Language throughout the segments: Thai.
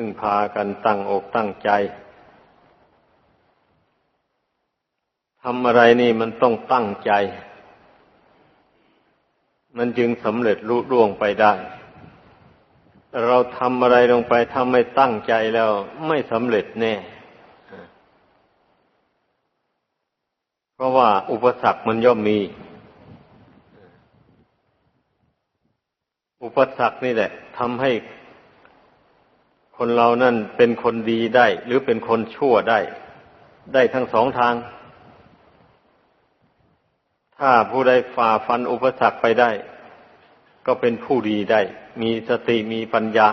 พึ่งพากันตั้งอกตั้งใจทำอะไรนี่มันต้องตั้งใจ มันจึงสำเร็จลุล่วงไปได้ เราทำอะไรลงไปถ้าไม่ตั้งใจแล้วไม่สำเร็จแน่ เพราะว่าอุปสรรคมันย่อมมี อุปสรรคนี่แหละทำให้ คนเรานั่นเป็นคนดีได้ หรือเป็นคนชั่วได้ ได้ทั้งสองทาง ถ้าผู้ใดฝ่าฟันอุปสรรคไปได้ ก็เป็นผู้ดีได้ มีสติมีปัญญา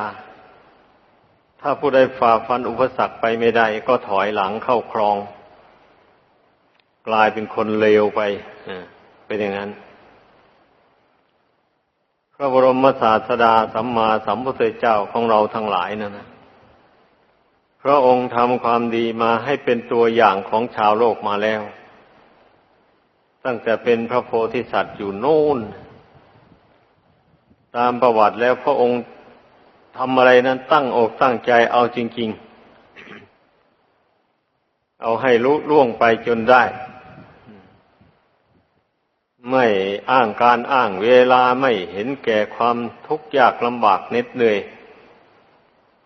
ถ้าผู้ใดฝ่าฟันอุปสรรคไปไม่ได้ ก็ถอยหลังเข้าคลอง กลายเป็นคนเลวไปเป็นอย่างนั้นพระบรมศาสดาสัมมาสัมพุทธเจ้าของเราทั้งหลายนั่นนะ พระองค์ทำความดีมาให้เป็นตัวอย่างของชาวโลกมาแล้ว ตั้งแต่เป็นพระโพธิสัตว์อยู่โน่น ตามประวัติแล้วพระองค์ทำอะไรนั้นตั้งอกตั้งใจเอาจริง ๆ เอาให้ลุล่วงไปจนได้ ไม่อ้างการอ้างเวลาไม่เห็นแก่ความทุกข์ยากลำบากเหน็ดเหนื่อย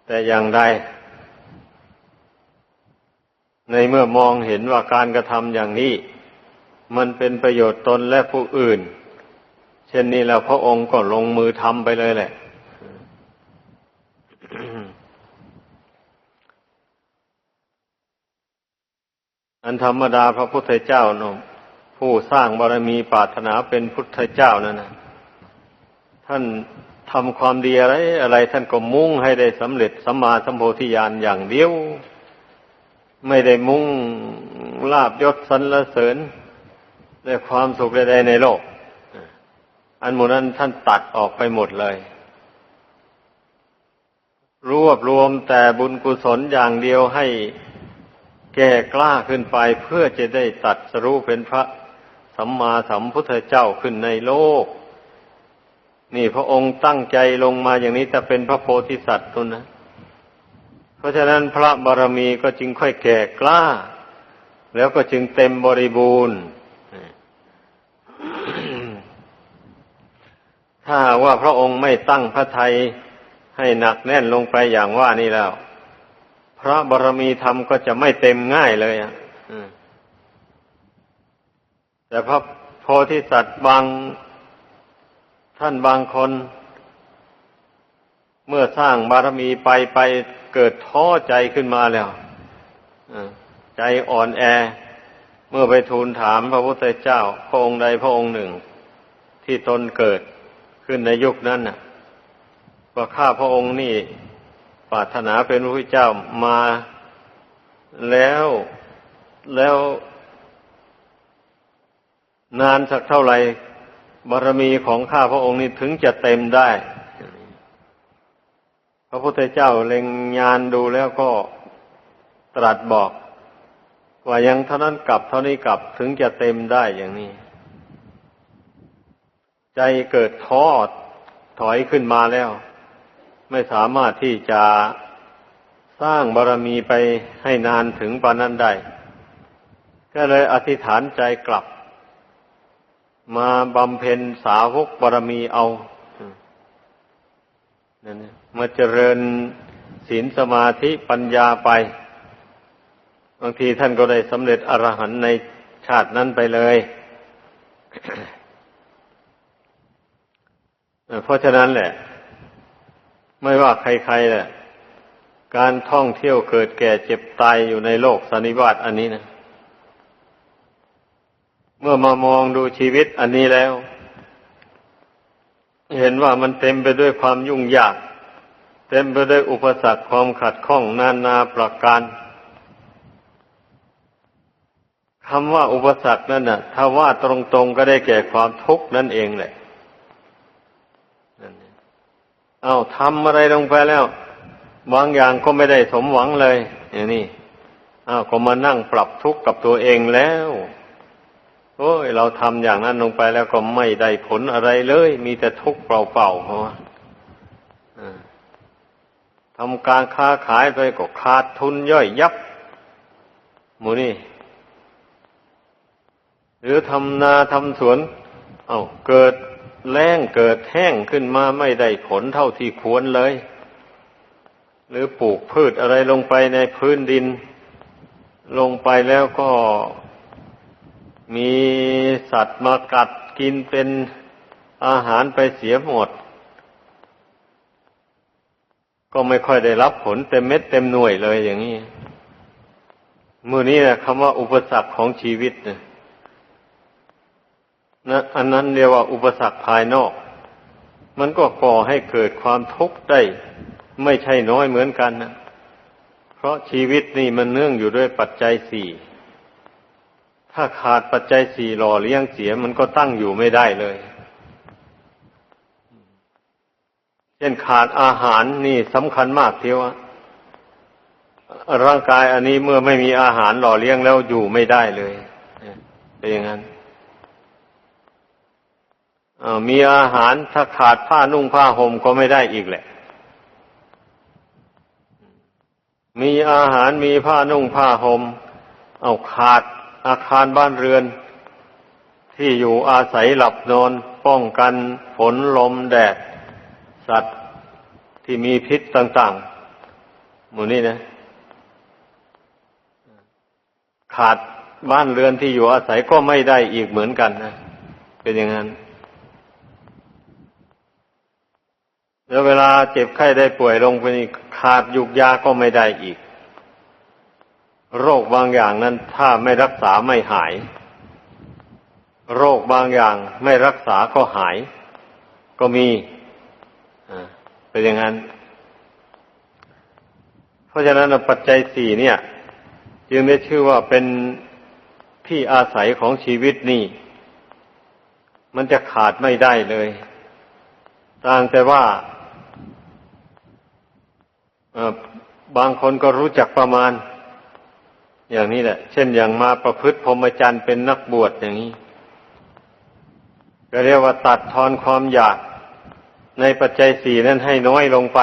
แต่อย่างใด ในเมื่อมองเห็นว่าการกระทำอย่างนี้ มันเป็นประโยชน์ตนและผู้อื่น เช่นนี้แล้วพระองค์ก็ลงมือทำไปเลยแหละอันธรรมดาพระพุทธเจ้าเนาะผู้สร้างบารมีปรารถนาเป็นพุทธเจ้านั่นนะท่านทำความดีอะไร อะไรท่านก็มุ่งให้ได้สำเร็จสัมมาสัมโพธิญาณอย่างเดียว ไม่ได้มุ่งลาบยศสรรเสริญได้ความสุขใดๆในโลก อันหมดนั้นท่านตัดออกไปหมดเลย รวบรวมแต่บุญกุศลอย่างเดียวให้แก่กล้าขึ้นไปเพื่อจะได้ตัดสรู้เป็นพระสัมมาสัมพุทธเจ้าขึ้นในโลก นี่พระองค์ตั้งใจลงมาอย่างนี้จะเป็นพระโพธิสัตว์ตุนนะ เพราะฉะนั้นพระบารมีก็จึงค่อยแก่กล้า แล้วก็จึงเต็มบริบูรณ์ ถ้าว่าพระองค์ไม่ตั้งพระทัยให้หนักแน่นลงไปอย่างว่านี่แล้ว พระบารมีธรรมก็จะไม่เต็มง่ายเลยอะแต่พระโพธิสัตว์บางท่านบางคน เมื่อสร้างบารมีไปไป เกิดท้อใจขึ้นมาแล้วใจอ่อนแอ เมื่อไปทูลถามพระพุทธเจ้า พระองค์ใดพระองค์หนึ่ง ที่ตนเกิดขึ้นในยุคนั้นน่ะว่าข้าพระองค์นี่ปรารถนาเป็นพระพุทธเจ้ามาแล้วแล้ว นานสักเท่าไหร่บารมีของข้าพระองค์นี้ถึงจะเต็มได้ พระพุทธเจ้าเล็งญานดูแล้วก็ตรัสบอก ว่ายังเท่านั้นกลับเท่านี้กลับถึงจะเต็มได้อย่างนี้ ใจเกิดท้อถอยขึ้นมาแล้ว ไม่สามารถที่จะสร้างบารรมีไปให้นานถึงปานนั้นได้ ก็เลยอธิษฐานใจกลับ มาบำเพ็ญสาวกบารมีเอา นั่นมาเจริญศีลสมาธิปัญญาไป บางทีท่านก็ได้สำเร็จอรหันในชาตินั้นไปเลย เพราะฉะนั้นแหละ ไม่ว่าใครๆแหละ การท่องเที่ยวเกิดแก่เจ็บตายอยู่ในโลกสันนิบาตอันนี้นะ เมื่อมามองดูชีวิตอันนี้แล้ว เห็นว่ามันเต็มไปด้วยความยุ่งยาก เต็มไปด้วยอุปสรรคความขัดข้องนานาประการคำว่าอุปสรรคนั่นน่ะ ถ้าว่าตรงๆก็ได้แก่ความทุกข์นั่นเองแหละเอาทำอะไรลงไปแล้ว บางอย่างก็ไม่ได้สมหวังเลย อย่างนี้อ้าวก็มานั่งปรับทุกข์กับตัวเองแล้ว โอ้ยเราทำอย่างนั้นลงไปแล้วก็ไม่ได้ผลอะไรเลย มีแต่ทุกข์เปล่าๆเพราะว่าทำการค้าขายไปก็ขาดทุนย่อยยับหมูนี่ หรือทำนาทำสวน เอา้าเกิดแล้งเกิดแห้งขึ้นมาไม่ได้ผลเท่าที่ควรเลย หรือปลูกพืชอะไรลงไปในพื้นดิน ลงไปแล้วก็ มีสัตว์มากัดกินเป็นอาหารไปเสียหมด ก็ไม่ค่อยได้รับผลเต็มเม็ดเต็มหน่วยเลยอย่างนี้มือนี้นะคำว่าอุปสรรคของชีวิตนะนะอันนั้นเรียกว่าอุปสรรคภายนอก มันก็ก่อให้เกิดความทุกข์ได้ ไม่ใช่น้อยเหมือนกันนะเพราะชีวิตนี่มันเนื่องอยู่ด้วยปัจจัยสี่ ถ้าขาดปัจจัยสี่หล่อเลี้ยงเสียมันก็ตั้งอยู่ไม่ได้เลย เช่นขาดอาหารนี่สำคัญมากเทียวอะร่างกายอันนี้เมื่อไม่มีอาหารหล่อเลี้ยงแล้วอยู่ไม่ได้เลยเป็นอย่างนั้นมีอาหารถ้าขาดผ้านุ่งผ้าห่มก็ไม่ได้อีกแหละ มีอาหารมีผ้านุ่งผ้าห่มเอาขาด อาคารบ้านเรือน ที่อยู่อาศัยหลับนอนป้องกันฝนลมแดด สัตว์ที่มีพิษต่างๆ หมู่นี้นะ ขาดบ้านเรือนที่อยู่อาศัยก็ไม่ได้อีกเหมือนกันนะเป็นอย่างนั้นแล้วเวลาเจ็บไข้ได้ป่วยลงไปนี่ขาดยุกยาก็ไม่ได้อีก โรคบางอย่างนั้นถ้าไม่รักษาไม่หาย โรคบางอย่างไม่รักษาก็หาย ก็มีเป็นอย่างนั้น เพราะฉะนั้นปัจจัยสี่เนี่ย จึงได้ชื่อว่าเป็นที่อาศัยของชีวิตนี่ มันจะขาดไม่ได้เลยต่างแต่ว่าบางคนก็รู้จักประมาณ อย่างนี้แหละ เช่นอย่างมาประพฤติพรหมจรรย์เป็นนักบวชอย่างนี้ ก็เรียกว่าตัดทอนความอยากในปัจจัยสี่นั้นให้น้อยลงไป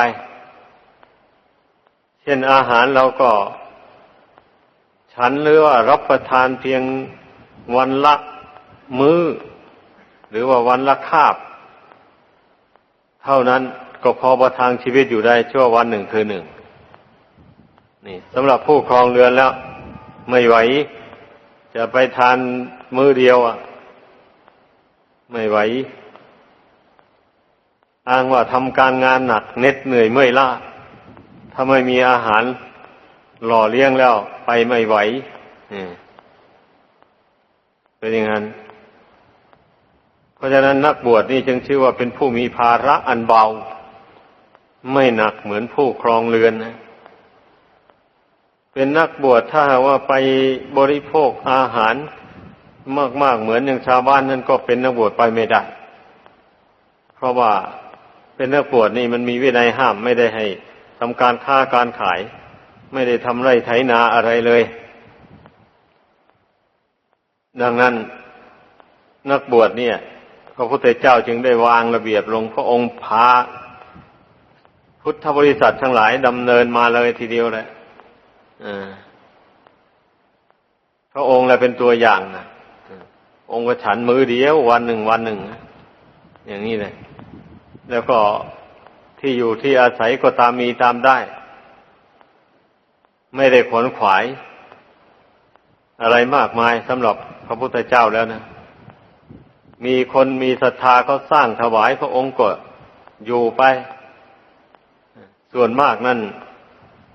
เช่นอาหารเราก็ ฉันหรือว่ารับประทานเพียงวันละมือ้อ หรือว่าวันละคาบ เท่านั้นก็พอประทังชีวิตอยู่ได้ชั่ววันหนึ่งคือหนึ่งนี่สำหรับผู้ครองเรือนแล้ว ไม่ไหว จะไปทานมือเดียวอะ ไม่ไหว อ้างว่าทำการงานหนักเน็ดเหนื่อยเมื่อยล้าถ้าไม่มีอาหาร หล่อเลี้ยงแล้ว ไปไม่ไหวเป็นอย่างนั้น เพราะฉะนั้นนักบวชนี่จึงชื่อว่าเป็นผู้มีภาระอันเบา ไม่หนักเหมือนผู้ครองเรือนนะ เป็นนักบวชถ้าว่าไปบริโภคอาหารมากๆเหมือนอย่างชาวบ้านนั่นก็เป็นนักบวชไปไม่ได้ เพราะว่าเป็นนักบวชนี่มันมีวินัยห้ามไม่ได้ให้ทำการค้าการขาย ไม่ได้ทำไรไถนาอะไรเลย ดังนั้นนักบวชเนี่ยพระพุทธเจ้าจึงได้วางระเบียบลงพระองค์พาพุทธบริษัททั้งหลายดำเนินมาเลยทีเดียวเลย พระองค์เลยเป็นตัวอย่างนะองค์ก็ฉันมือเดียววันหนึ่งวันหนึ่งอย่างนี้เลย แล้วก็ที่อยู่ที่อาศัยก็ตามมีตามได้ ไม่ได้ขนขวาย อะไรมากมายสำหรับพระพุทธเจ้าแล้วนะมีคนมีศรัทธาเขาสร้างถวายพระองค์ก็อยู่ไป ส่วนมากนั่น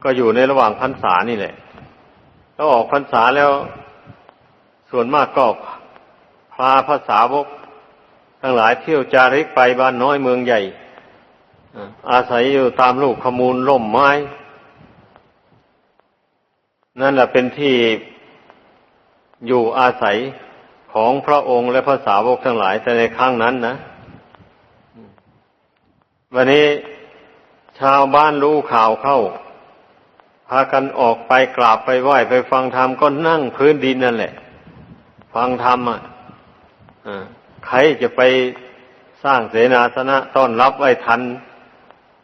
ก็อยู่ในระหว่างพรรษานี่แหละถ้าออกพรรษาแล้ว ส่วนมากก็พาภาษาวกทั้งหลายเที่ยวจาริกไปบ้านน้อยเมืองใหญ่อาศัยอยู่ตามลูกขมูลร่มไม้ นั่นแหละเป็นที่อยู่อาศัยของพระองค์และภาษาวกทั้งหลาย แต่ในครั้งนั้นนะวันนี้ชาวบ้านรู้ข่าวเข้า พากันออกไปกราบไปไหว้ไปฟังธรรมก็นั่งพื้นดินนั่นแหละ ฟังธรรมอะใครจะไปสร้างเสนาสนะต้อนรับไว้ทัน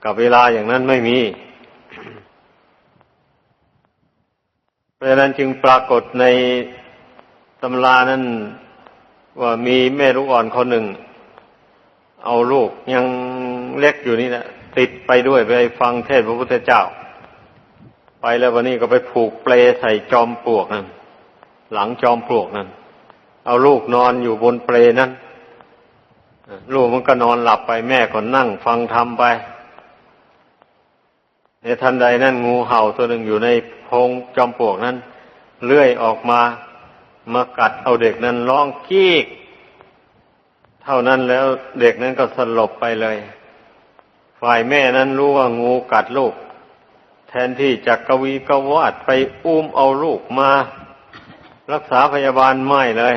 กับเวลาอย่างนั้นไม่มีเพราะนั้นจึงปรากฏในตำรานั้นว่ามีแม่ลูกอ่อนคนหนึ่ง เอาลูกยังเล็กอยู่นี่แหละติดไปด้วยไปฟังเทศพระพุทธเจ้า ไปแล้ววันนี้ก็ไปผูกเปลใส่จอมปลวกนั่นหลังจอมปลวกนั่นเอาลูกนอนอยู่บนเปลนั้นลูกมันก็นอนหลับไปแม่ก็นั่งฟังธรรมไปในทันใดนั้นงูเห่าตัวหนึ่งอยู่ในโพงจอมปลวกนั้นเลื่อยออกมามากัดเอาเด็กนั้นร้องกี้กเท่านั้นแล้วเด็กนั้นก็สลบไปเลย ฝ่ายแม่นั้นรู้ว่างูกัดลูก แทนที่จะกวีกวาดไปอุ้มเอาลูกมา รักษาพยาบาลไม่เลย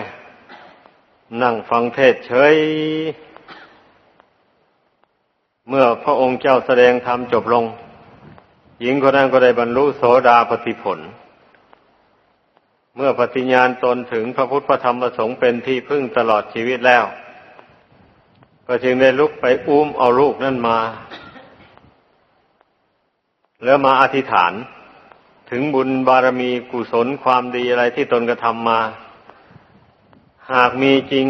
นั่งฟังเทศเฉย เมื่อพระองค์เจ้าแสดงธรรมจบลง หญิงคนนั้นก็ได้บรรลุโสดาปติผล เมื่อปฏิญญาณตนถึงพระพุทธพระธรรมพระสงฆ์เป็นที่พึ่งตลอดชีวิตแล้ว ก็จึงได้ลุกไปอุ้มเอาลูกนั่นมา แล้วมาอธิษฐาน ถึงบุญบารมีกุศลความดีอะไรที่ตนกระทำมา หากมีจริง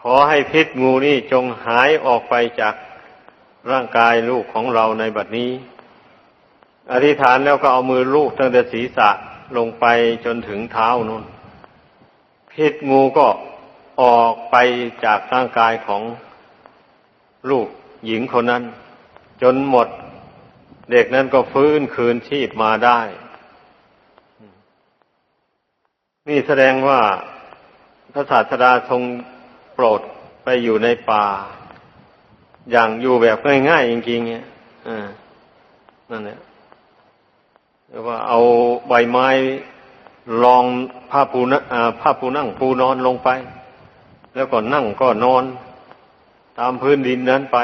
ขอให้พิษงูนี่จงหายออกไปจากร่างกายลูกของเราในบัดนี้ อธิษฐานแล้วก็เอามือลูกตั้งแต่ศีรษะลงไปจนถึงเท้านู่นพิษงูก็ออกไปจากร่างกายของลูกหญิงคนนั้น จนหมด เด็กนั้นก็ฟื้นคืนชีพมาได้ นี่แสดงว่าพระศาสดาทรงโปรดไปอยู่ในป่า อย่างอยู่แบบง่ายๆจริงๆเนี่ยนั่นแหละเรียกว่าเอาใบไม้รองผ้าปูนผ้าปูนั่งปูนอนลงไป แล้วก็นั่งก็นอน ตามพื้นดินนั้นไป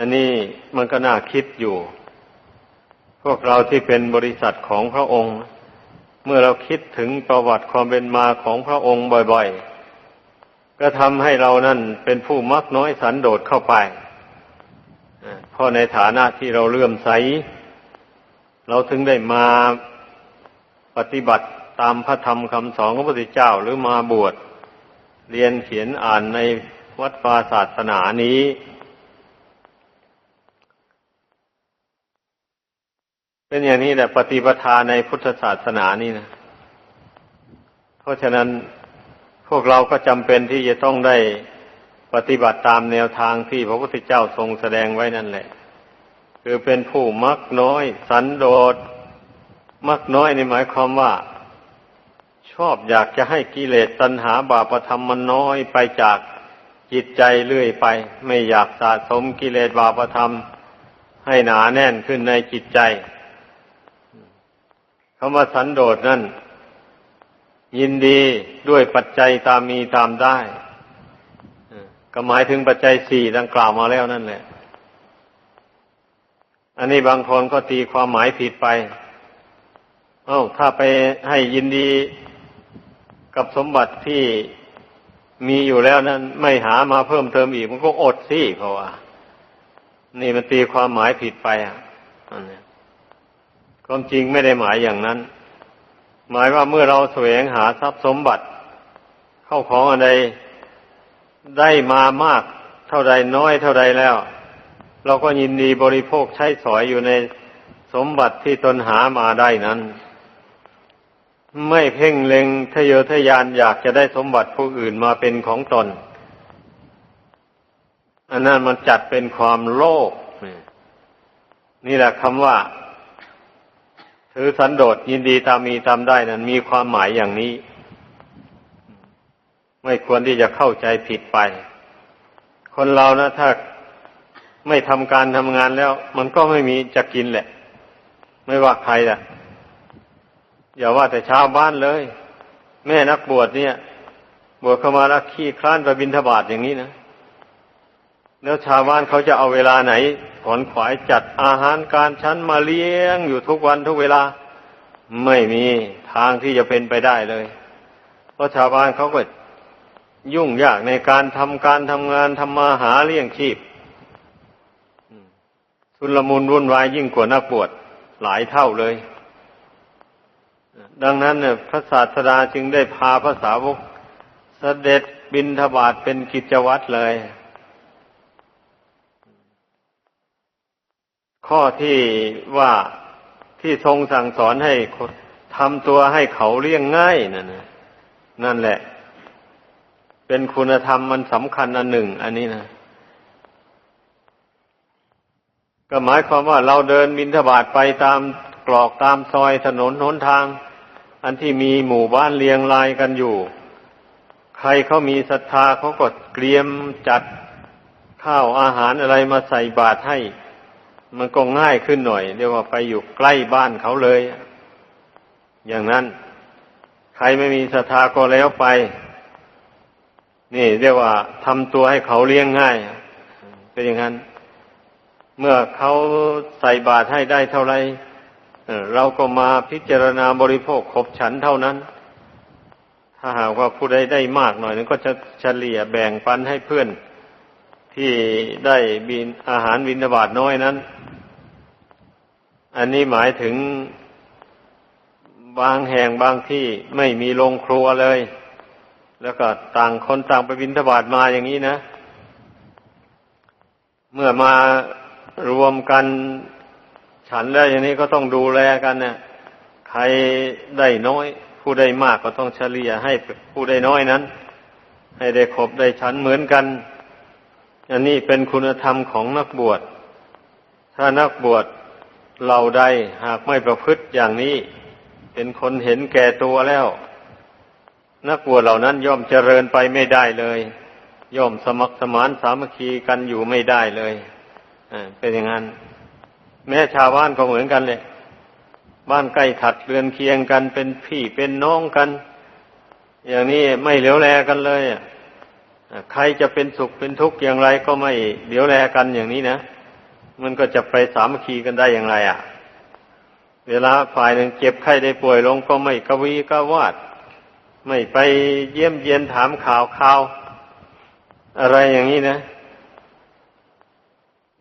อันนี้มันก็น่าคิดอยู่ พวกเราที่เป็นบริษัทของพระองค์ เมื่อเราคิดถึงประวัติความเป็นมาของพระองค์บ่อยๆ ก็ทำให้เรานั่นเป็นผู้มักน้อยสันโดษเข้าไปเพราะในฐานะที่เราเลื่อมใส เราถึงได้มาปฏิบัติตามพระธรรมคำสอนของพระพุทธเจ้าหรือมาบวชเรียนเขียนอ่านในวัดวาศาสนานี้ เป็นอย่างนี้แหละปฏิปทาในพุทธศาสนานี่นะ เพราะฉะนั้นพวกเราก็จำเป็นที่จะต้องได้ปฏิบัติตามแนวทางที่พระพุทธเจ้าทรงแสดงไว้นั่นแหละ คือเป็นผู้มักน้อย สันโดษมักน้อยในหมายความว่า ชอบอยากจะให้กิเลสตัณหาบาปธรรมมันน้อยไปจากจิตใจเรื่อยไป ไม่อยากสะสมกิเลสบาปธรรม ให้หนาแน่นขึ้นในจิตใจ คำว่าสันโดษนั่น ยินดีด้วยปัจจัยตามมีตามได้ก็หมายถึงปัจจัยสี่ดังกล่าวมาแล้วนั่นแหละ อันนี้บางคนก็ตีความหมายผิดไป เอ้า ถ้าไปให้ยินดีกับสมบัติที่มีอยู่แล้วนั้น ไม่หามาเพิ่มเติมอีกมันก็อดสิเพราะว่า นี่มันตีความหมายผิดไปอะอันนี้ ความจริงไม่ได้หมายอย่างนั้น หมายว่าเมื่อเราแสวงหาทรัพย์สมบัติ เข้าของอะไรได้มามาก เท่าใดน้อยเท่าใดแล้ว เราก็ยินดีบริโภคใช้สอยอยู่ในสมบัติที่ตนหามาได้นั้น ไม่เพ่งเล็งทะเยอทะยานอยากจะได้สมบัติผู้อื่นมาเป็นของตน อันนั้นมันจัดเป็นความโลภนี่แหละคำว่า ถือสันโดษยินดีตามมีตามได้นั้นมีความหมายอย่างนี้ ไม่ควรที่จะเข้าใจผิดไป คนเรานะ ถ้าไม่ทำการทำงานแล้ว มันก็ไม่มีจะกินแหละ ไม่ว่าใครอะอย่าว่าแต่ชาวบ้านเลย แม่นักบวชเนี่ย บวชเข้ามาแล้วขี้คลานไปบินทบาทอย่างนี้นะ แล้วชาวบ้านเขาจะเอาเวลาไหนขอนขวายจัดอาหารการชั้นมาเลี้ยงอยู่ทุกวันทุกเวลา ไม่มีทางที่จะเป็นไปได้เลย เพราะชาวบ้านเขาก็ยุ่งยากในการทำการทำงานทำมาหาเลี้ยงชีพทุลมุนวุ่นวายยิ่งกว่านักบวชหลายเท่าเลย ดังนั้นเนี่ยพระศาสดาจึงได้พาพระสาวกเสด็จบินทบาทเป็นกิจวัตรเลย ข้อที่ว่าที่ทรงสั่งสอนให้ทำตัวให้เขาเลี้ยงง่ายนั่นนะนั่นแหละ เป็นคุณธรรมมันสำคัญอันหนึ่ง อันนี้นะก็หมายความว่าเราเดินบินทบาทไปตามกรอกตามซอยถนนหนทาง อันที่มีหมู่บ้านเรียงรายกันอยู่ ใครเขามีศรัทธาเขาก็เตรียมจัดข้าวอาหารอะไรมาใส่บาตรให้ มันก็ง่ายขึ้นหน่อย เรียกว่าไปอยู่ใกล้บ้านเขาเลย อย่างนั้น ใครไม่มีศรัทธาก็แล้วไป นี่ เรียกว่าทำตัวให้เขาเลี้ยงง่าย เป็นอย่างนั้น เมื่อเขาใส่บาตรให้ได้เท่าไรเราก็มาพิจารณาบริโภคขบฉันเท่านั้น ถ้าหากว่าผู้ใดได้มากหน่อยนึงก็จะเฉลี่ยแบ่งปันให้เพื่อน ที่ได้บินอาหารบินบาตน้อยนั้น อันนี้หมายถึงบางแห่งบางที่ไม่มีโรงครัวเลย แล้วก็ต่างคนต่างไปบินทบาทมาอย่างนี้นะ เมื่อมารวมกันฉันแล้วอย่างนี้ก็ต้องดูแลกันเนะี่ยใครได้น้อย ผู้ได้มากก็ต้องเฉลี่ยให้ผู้ได้น้อยนั้น ให้ได้ครบได้ฉันเหมือนกัน อันนี้เป็นคุณธรรมของนักบวช ถ้านักบวชเราใดหากไม่ประพฤติอย่างนี้ เป็นคนเห็นแก่ตัวแล้ว นักบวชเหล่านั้นย่อมเจริญไปไม่ได้เลย ย่อมสมัครสมานสามัคคีกันอยู่ไม่ได้เลยเป็นอย่างนั้น แม้ชาวบ้านก็เหมือนกันเลยบ้านใกล้ถัดเรือนเคียงกันเป็นพี่เป็นน้องกัน อย่างนี้ไม่เหลียวแลกันเลย ใครจะเป็นสุขเป็นทุกข์อย่างไรก็ไม่เหลียวแลกันอย่างนี้นะ มันก็จะไปสามัคคีกันได้อย่างไรอะ่ะ เวลาฝ่ายหนึ่งเจ็บไข้ได้ป่วยลงก็ไม่กวีกวาด ไม่ไปเยี่ยมเยียนถามข่าวข่าว อะไรอย่างนี้นะ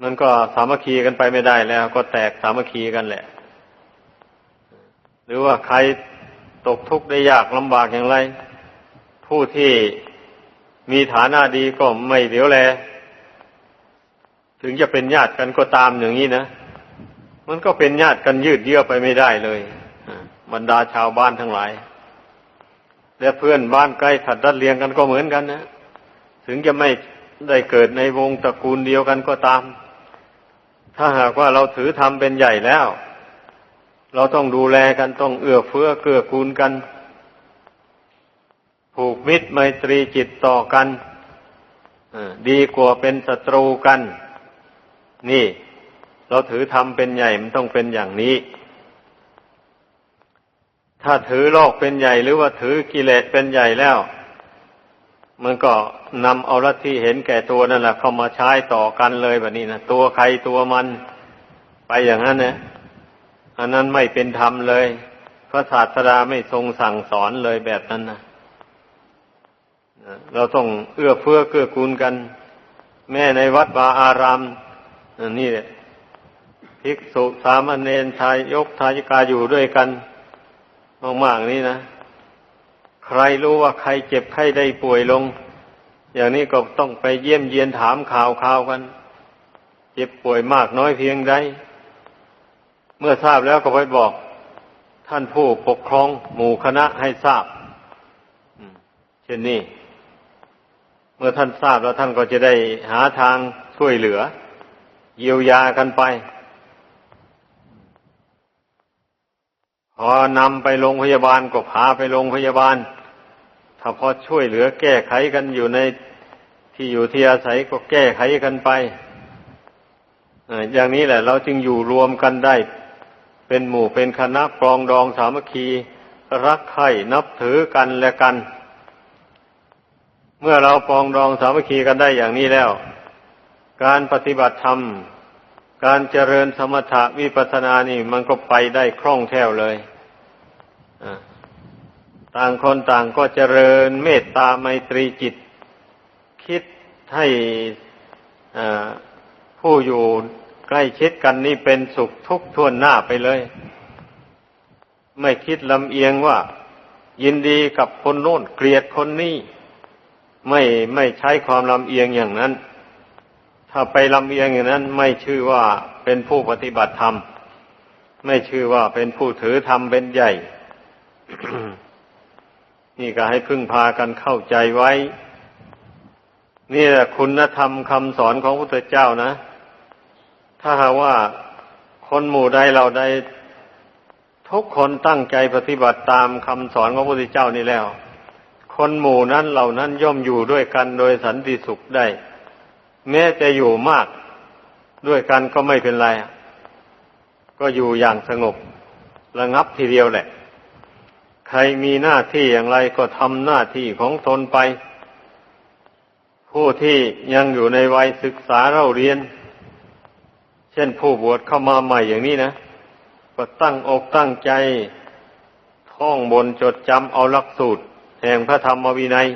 มันก็สามัคคีกันไปไม่ได้แล้ว ก็แตกสามัคคีกันแหละ หรือว่าใครตกทุกข์ได้ยากลำบากอย่างไร ผู้ที่ มีฐานะดีก็ไม่เหลียวแล ถึงจะเป็นญาติกันก็ตามอย่างนี้นะ มันก็เป็นญาติกันยืดเยื้อไปไม่ได้เลยบรรดาชาวบ้านทั้งหลาย และเพื่อนบ้านใกล้ถัดรัดเลียงกันก็เหมือนกันนะ ถึงจะไม่ได้เกิดในวงตระกูลเดียวกันก็ตาม ถ้าหากว่าเราถือธรรมเป็นใหญ่แล้ว เราต้องดูแลกันต้องเอื้อเฟื้อเกื้อกูลกัน ผูกมิตรไมตรีจิตต่อกันดีกว่าเป็นศัตรูกัน นี่ เราถือธรรมเป็นใหญ่มันต้องเป็นอย่างนี้ ถ้าถือโลกเป็นใหญ่หรือว่าถือกิเลสเป็นใหญ่แล้ว มันก็นำเอาลัทธิเห็นแก่ตัวนั่นแหละเข้ามาใช้ต่อกันเลยแบบนี้นะตัวใครตัวมันไปอย่างนั้นนะอันนั้นไม่เป็นธรรมเลย พระศาสดาไม่ทรงสั่งสอนเลยแบบนั้นนะ เราต้องเอื้อเฟื้อเกื้อกูลกัน แม่ในวัดวาอารามนี่แหละภิกษุสามเณรทายยกทายิกาอยู่ด้วยกันมากๆนี่นะ ใครรู้ว่าใครเจ็บใครได้ป่วยลง อย่างนี้ก็ต้องไปเยี่ยมเยียนถามข่าวข่าวกัน เจ็บป่วยมากน้อยเพียงใดเมื่อทราบแล้วก็ไปบอก ท่านผู้ปกครองหมู่คณะให้ทราบเช่นนี้ เมื่อท่านทราบแล้วท่านก็จะได้หาทางช่วยเหลือ เยียวยากันไป พอนำไปโรงพยาบาลก็พาไปโรงพยาบาล ถ้าพอช่วยเหลือแก้ไขกันอยู่ในที่อยู่ที่อาศัยก็แก้ไขกันไปอย่างนี้แหละ เราจึงอยู่รวมกันได้ เป็นหมู่เป็นคณะปรองดองสามัคคี รักใคร่นับถือกันและกัน เมื่อเราปองดองสามัคคีกันได้อย่างนี้แล้ว การปฏิบัติธรรม การเจริญสมถะวิปัสสนานี่มันก็ไปได้คล่องแคล่วเลยต่างคนต่างก็เจริญเมตตาไมตรีจิต คิดให้ผู้อยู่ใกล้ชิดกันนี่เป็นสุขทุกข์ทวนหน้าไปเลย ไม่คิดลำเอียงว่า ยินดีกับคนโน้นเกลียดคนนี้ ไม่ไม่ใช้ความลำเอียงอย่างนั้น ถ้าไปลำเอียงอย่างนั้น ไม่ชื่อว่าเป็นผู้ปฏิบัติธรรม ไม่ชื่อว่าเป็นผู้ถือธรรมเป็นใหญ่ นี่ก็ให้พึ่งพากันเข้าใจไว้ นี่แหละคุณธรรมคำสอนของพระพุทธเจ้านะ ถ้าหากว่าคนหมู่ใดเราใดทุกคนตั้งใจปฏิบัติตามคำสอนของพระพุทธเจ้านี่แล้ว คนหมู่นั้นเหล่านั้นย่อมอยู่ด้วยกันโดยสันติสุขได้ แม้จะอยู่มากด้วยกันก็ไม่เป็นไร ก็อยู่อย่างสงบระงับทีเดียวแหละ ใครมีหน้าที่อย่างไรก็ทำหน้าที่ของตนไป ผู้ที่ยังอยู่ในวัยศึกษาเราเรียน เช่นผู้บวชเข้ามาใหม่อย่างนี้นะ ก็ตั้งอกตั้งใจท่องบนจดจำเอาหลักสูตร แห่งพระธรรมวินัย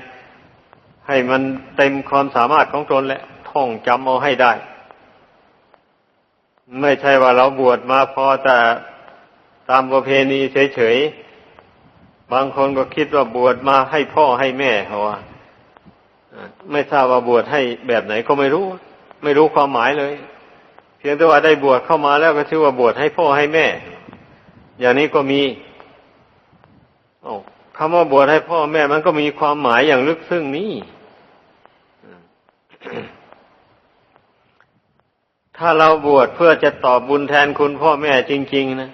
ให้มันเต็มความสามารถของตนและท่องจำเอาให้ได้ ไม่ใช่ว่าเราบวชมาพอแต่ตามประเพณีเฉยๆ บางคนก็คิดว่าบวชมาให้พ่อให้แม่เขาว่าไม่ทราบว่าบวชให้แบบไหนก็ไม่รู้ ไม่รู้ความหมายเลย เพียงแต่ว่าได้บวชเข้ามาแล้วก็ชื่อว่าบวชให้พ่อให้แม่ อย่างนี้ก็มีโอ้ คำว่าบวชให้พ่อแม่มันก็มีความหมายอย่างลึกซึ้งนี้ถ้าเราบวชเพื่อจะตอบบุญแทนคุณพ่อแม่จริง ๆ นะ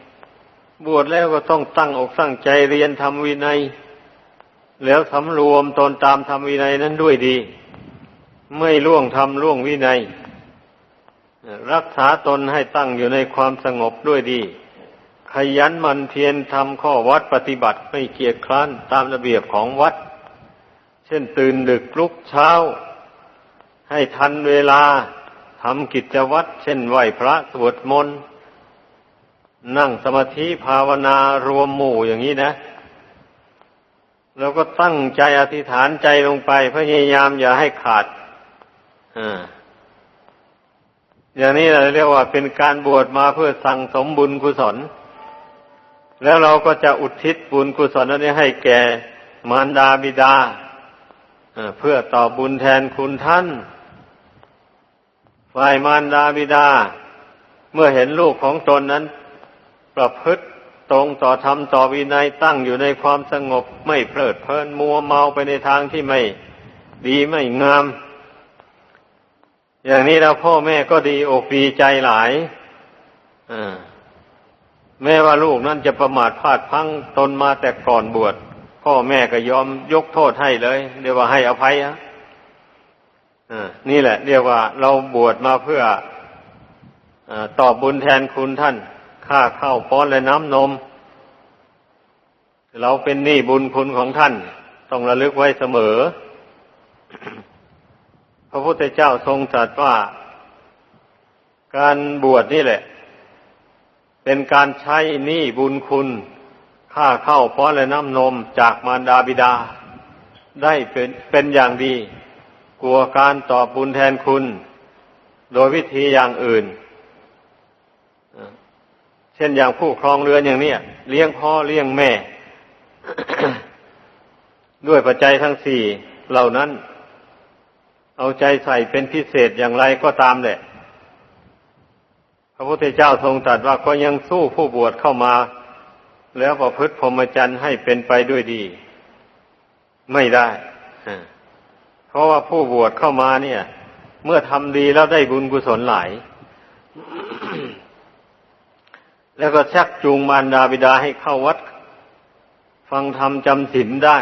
บวชแล้วก็ต้องตั้งอกตั้งใจเรียนทำวินัย แล้วสำรวมตนตามทำวินัยนั้นด้วยดี ไม่ล่วงทำล่วงวินัย รักษาตนให้ตั้งอยู่ในความสงบด้วยดี ขยันหมันเพียรทำข้อวัดปฏิบัติไม่เกียจคร้านตามระเบียบของวัด เช่นตื่นดึกลุกเช้า ให้ทันเวลาทำกิจวัตรเช่นไหวพระสวดมนต์นั่งสมาธิภาวนารวมหมู่อย่างนี้นะ แล้วก็ตั้งใจอธิษฐานใจลงไป พยายามอย่าให้ขาดอ่าอย่างนี้เราเรียกว่าเป็นการบวชมาเพื่อสั่งสมบุญกุศล แล้วเราก็จะอุทิศบุญกุศลนั้นให้แก่มารดาบิดาเพื่อตอบบุญแทนคุณท่าน ฝ่ายมารดาบิดา เมื่อเห็นลูกของตนนั้น ประพฤติตรงต่อธรรมต่อวินัยตั้งอยู่ในความสงบไม่เพลิดเพลินมัวเมาไปในทางที่ไม่ดีไม่งาม อย่างนี้แล้วพ่อแม่ก็ดีอกดีใจหลาย แม้ว่าลูกนั้นจะประมาทพลาดพังตนมาแต่ก่อนบวชพ่อแม่ก็ยอมยกโทษให้เลยเรียกว่าให้อภัยอะนี่แหละ เรียกว่าเราบวชมาเพื่ออตอบบุญแทนคุณท่านค่าข้าวป้อนและน้ำนม เราเป็นหนี้บุญคุณของท่าน ต้องระลึกไว้เสมอ พระพุทธเจ้าทรงตรัสว่า การบวชนี่แหละ เป็นการใช้หนี้บุญคุณค่าเข้าวป้อและน้ำนมจากมารดาบิดา ได้เป็นเป็นอย่างดี กลัวการตอบบุญแทนคุณ โดยวิธีอย่างอื่น เช่นอย่างผู้ครองเรือนอย่างนี้เลี้ยงพ่อเลี้ยงแม่ ด้วยปัจจัยทั้งสี่เหล่านั้น เอาใจใส่เป็นพิเศษอย่างไรก็ตามแหละ พระพุทธเจ้าทรงตรัสว่าก็ยังสู้ผู้บวชเข้ามา แล้วประพฤติพรหมจรรย์ให้เป็นไปด้วยดี ไม่ได้เพราะว่าผู้บวชเข้ามาเนี่ย เมื่อทำดีแล้วได้บุญกุศลหลาย แล้วก็ชักจูงมารดาบิดาให้เข้าวัด ฟังธรรมจำศีลได้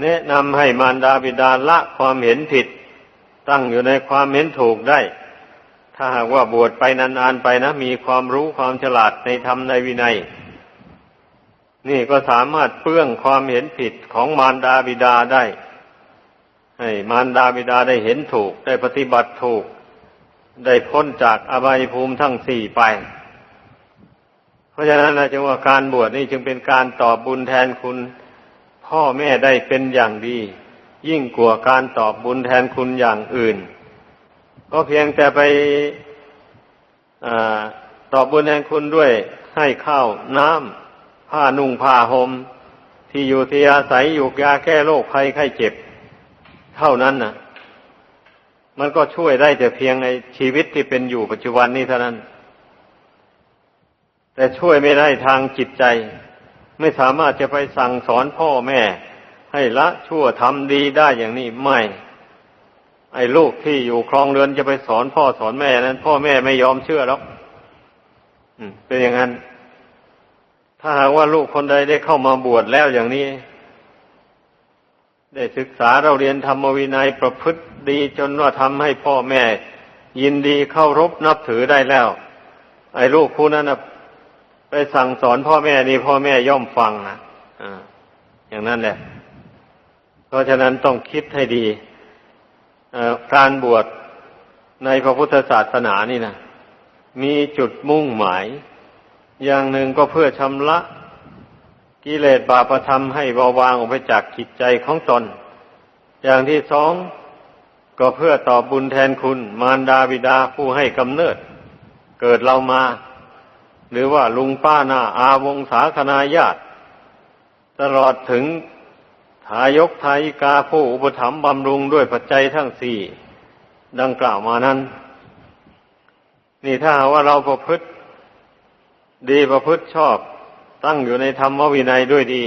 แนะนำให้มารดาบิดาละความเห็นผิด ตั้งอยู่ในความเห็นถูกได้ ถ้าหากว่าบวชไปนานๆไปนะ มีความรู้ความฉลาดในธรรมในวินัย นี่ก็สามารถเปื้องความเห็นผิดของมารดาบิดาได้ ให้มารดาบิดาได้เห็นถูก ได้ปฏิบัติถูก ได้พ้นจากอบายภูมิทั้งสี่ไป เพราะฉะนั้นนะจึงว่าการบวชนี่จึงเป็นการตอบบุญแทนคุณพ่อแม่ได้เป็นอย่างดี ยิ่งกว่าการตอบบุญแทนคุณอย่างอื่น ก็เพียงแต่ไปอตอบบุญแทนคุณด้วยให้ข้าวน้ำผ้านุ่งผ้าหม่มที่อยู่ที่อาศัยอยู่ยาแก้โรคภัยไข้เจ็บ เท่านั้นนะมันก็ช่วยได้แต่เพียงในชีวิตที่เป็นอยู่ปัจจุบันนี้เท่านั้น แต่ช่วยไม่ได้ทางจิตใจ ไม่สามารถจะไปสั่งสอนพ่อแม่ ให้ละชั่วทำดีได้อย่างนี้ไม่ ไอ้ลูกที่อยู่ครองเรือนจะไปสอนพ่อสอนแม่นั้น พ่อแม่ไม่ยอมเชื่อหรอกเป็นอย่างนั้น ถ้าหากว่าลูกคนใดได้เข้ามาบวชแล้วอย่างนี้ ได้ศึกษาเราเรียนธรรมวินัยประพฤติดีจนว่าทำให้พ่อแม่ ยินดีเข้ารบนับถือได้แล้ว ไอ้ลูกผู้นั้นนะไปสั่งสอนพ่อแม่นี่พ่อแม่ย่อมฟังนะอ่าอย่างนั้นแหละ เพราะฉะนั้นต้องคิดให้ดี การบวชในพระพุทธศาสนานี่นะมีจุดมุ่งหมาย อย่างหนึ่งก็เพื่อชำระกิเลสบาปธรรมให้เบาบางออกไปจากจิตใจของตน อย่างที่สองก็เพื่อตอบบุญแทนคุณ มารดาบิดาผู้ให้กำเนิด เกิดเรามา หรือว่าลุงป้าหน้าอาวงศาคณาญาติ ตลอดถึง ทายกทายิกาผู้อุปถัมภ์บำรุงด้วยปัจจัยทั้งสี่ดังกล่าวมานั้น นี่ถ้าว่าเราประพฤติ ดีประพฤติชอบ ตั้งอยู่ในธรรมวินัยด้วยดี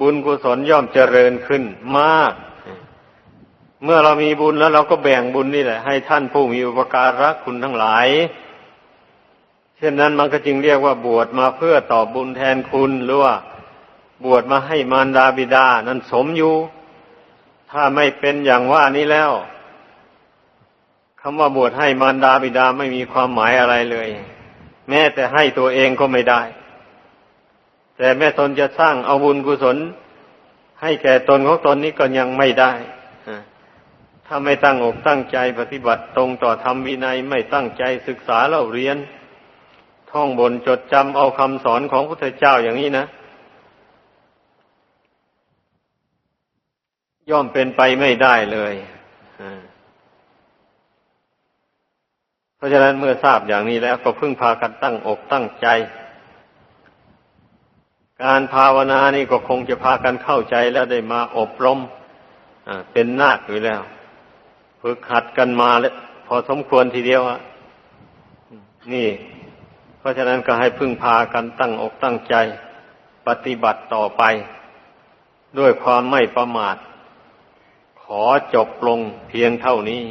บุญกุศลย่อมเจริญขึ้นมาก เมื่อเรามีบุญแล้วเราก็แบ่งบุญนี่แหละ ให้ท่านผู้มีอุปการะคุณทั้งหลาย เช่นนั้นมันก็จึงเรียกว่าบวชมาเพื่อตอบบุญแทนคุณหรือว่า บวชมาให้มารดาบิดา นั้นสมอยู่ ถ้าไม่เป็นอย่างว่านี้แล้วคำว่าบวชให้มารดาบิดาไม่มีความหมายอะไรเลย แม้แต่ให้ตัวเองก็ไม่ได้ แต่แม่ตนจะสร้างเอาบุญกุศล ให้แก่ตนของตนนี้ก็ยังไม่ได้ถ้าไม่ตั้งอกตั้งใจปฏิบัติตรงต่อธรรมวินัยไม่ตั้งใจศึกษาเล่าเรียน ท่องบนจดจำเอาคำสอนของพระพุทธเจ้าอย่างนี้นะ ย่อมเป็นไปไม่ได้เลยเพราะฉะนั้นเมื่อทราบอย่างนี้แล้วก็พึ่งพากันตั้งอกตั้งใจ การภาวนานี่ก็คงจะพากันเข้าใจแล้วได้มาอบรมเป็นนาคอยู่แล้ว ฝึกหัดกันมาแล้วพอสมควรทีเดียวอะนี่ เพราะฉะนั้นก็ให้พึ่งพากันตั้งอกตั้งใจ ปฏิบัติต่อไป ด้วยความไม่ประมาท ขอจบลงเพียงเท่านี้